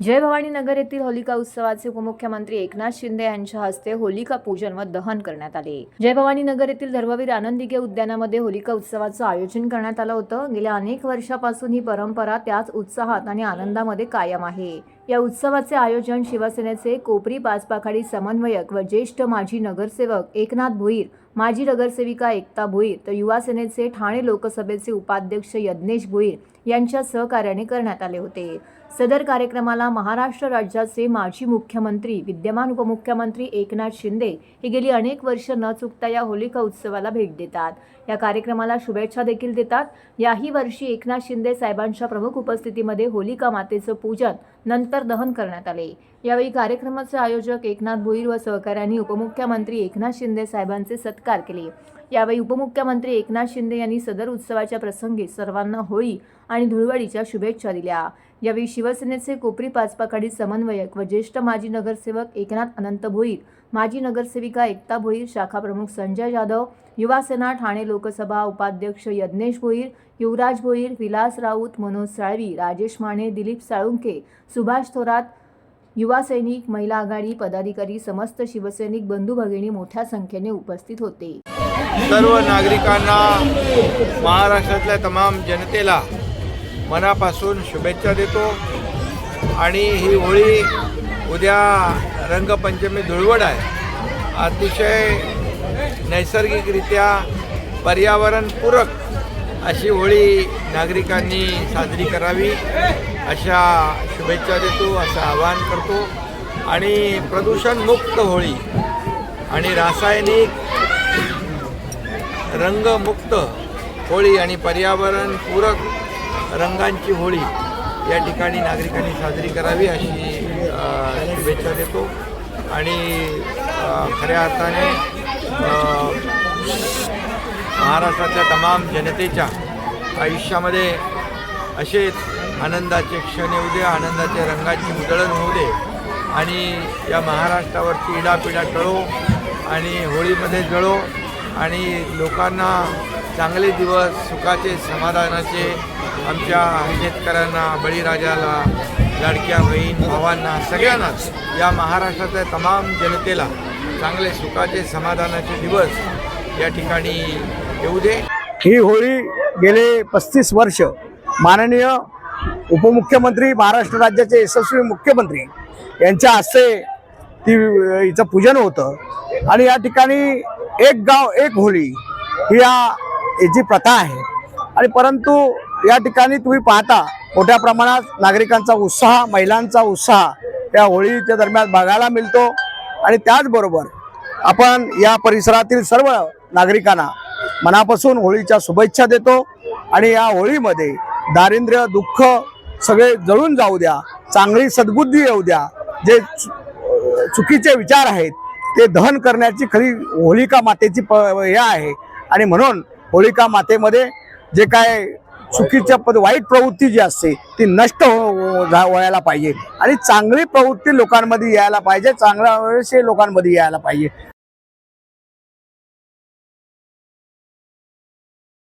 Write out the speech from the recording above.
जय भवानी नगर येथील होलिका उत्सवाचे उपमुख्यमंत्री एकनाथ शिंदे यांच्या हस्ते होलिका पूजन व दहन करण्यात आले. जय भवानी नगर येथील धर्मवीर आनंदिके उद्यानामध्ये होलिका उत्सवाचं आयोजन करण्यात आलं होतं. गेल्या अनेक वर्षापासून ही परंपरा त्याच उत्साहात आणि आनंदामध्ये कायम आहे. या उत्सवाचे आयोजन शिवसेनेचे कोपरी पाचपाखाडी समन्वयक व ज्येष्ठ माजी नगरसेवक एकनाथ भोईर माजी नगरसेविका एकता भोईर तर युवासेनेचे ठाणे लोकसभेचे उपाध्यक्ष यज्ञेश भोईर यांच्या सहकार्याने करण्यात आले होते. सदर कार्यक्रमाला महाराष्ट्र राज्याचे माजी मुख्यमंत्री विद्यमान उपमुख्यमंत्री एकनाथ शिंदे हे गेली अनेक वर्ष न चुकता या होलिका उत्सवाला भेट देतात. या कार्यक्रमाला शुभेच्छा देखील देतात. याही वर्षी एकनाथ शिंदे साहेबांच्या प्रमुख उपस्थितीमध्ये होलिका मातेचं पूजन नंतर दहन करण्यात आले. यावेळी कार्यक्रमाचे आयोजक एकनाथ भोईर व सहकाऱ्यांनी उपमुख्यमंत्री एकनाथ शिंदे साहेबांचे सत्कार केले. यावेळी उपमुख्यमंत्री एकनाथ शिंदे यांनी सदर उत्सवाच्या प्रसंगी सर्वांना होळी आणि धुळवडीच्या शुभेच्छा दिल्या. यावेळी शिवसेनेचे कोपरी पाचपाखाडी समन्वयक व ज्येष्ठ माजी नगरसेवक एकनाथ अनंत भोईर माजी नगरसेविका एकता भोईर शाखा प्रमुख संजय जाधव युवासेना ठाणे लोकसभा उपाध्यक्ष यज्ञेश भोईर युवराज भोईर विलास राऊत मनोज साळवी राजेश माने दिलीप साळुंके सुभाष थोरात युवा सैनिक महिला आघाडी पदाधिकारी समस्त शिवसैनिक बंधू भगिनी मोठ्या संख्येने उपस्थित होते. सर्व नागरिकांना महाराष्ट्रातल्या तमाम जनतेला मनापासून शुभेच्छा देतो. आणि ही होळी उद्या रंगपंचमी धुळवड आहे. अतिशय नैसर्गिकरित्या पर्यावरणपूरक अशी होळी नागरिकांनी साजरी करावी. अशा शुभेच्छा देतो असं आवाहन करतो. आणि प्रदूषणमुक्त होळी आणि रासायनिक रंगमुक्त होळी आणि पर्यावरणपूरक रंगांची होळी या ठिकाणी नागरिकांनी साजरी करावी अशी शुभेच्छा देतो. आणि खऱ्या अर्थाने महाराष्ट्रातल्या तमाम जनतेच्या आयुष्यामध्ये असेच आनंदाचे क्षण येऊ दे आनंदाच्या रंगाची उदळण होऊ दे आणि या महाराष्ट्रावरती इडापिडा टळो आणि होळीमध्ये जळो आणि लोकांना चांगले दिवस सुखाचे समाधानाचे आमच्या शेतकऱ्यांना बळीराजाला लाडक्या बहीण भावांना सगळ्यांनाच या महाराष्ट्रातल्या तमाम जनतेला चांगले सुखाचे समाधानाचे दिवस या ठिकाणी येऊ दे. ही होळी गेले पस्तीस वर्ष माननीय उपमुख्यमंत्री महाराष्ट्र राज्याचे यशस्वी मुख्यमंत्री यांच्या हस्ते ती हिचं पूजन होतं. आणि या ठिकाणी एक गाव एक होळी ही या याची प्रथा आहे. आणि परंतु या ठिकाणी तुम्ही पाहता मोठ्या प्रमाणात नागरिकांचा उत्साह महिलांचा उत्साह या होळीच्या दरम्यान बघायला मिळतो. आणि त्याचबरोबर आपण या परिसरातील सर्व नागरिकांना मनापासून होळीच्या शुभेच्छा देतो. आणि या होळीमध्ये दारिद्र्य दुःख सगळे जळून जाऊ द्या. चांगली सद्बुद्धी येऊ द्या. जे चुकीचे विचार आहेत ते दहन करण्याची खरी होलिका मातेची प हे आहे. आणि म्हणून होलिका मातेमध्ये जे काय चुकीच्या पद वाईट प्रवृत्ती जी असते ती नष्ट हो, हो- व्हायला पाहिजे. आणि चांगली प्रवृत्ती लोकांमध्ये यायला पाहिजे चांगल्या लोकांमध्ये यायला पाहिजे.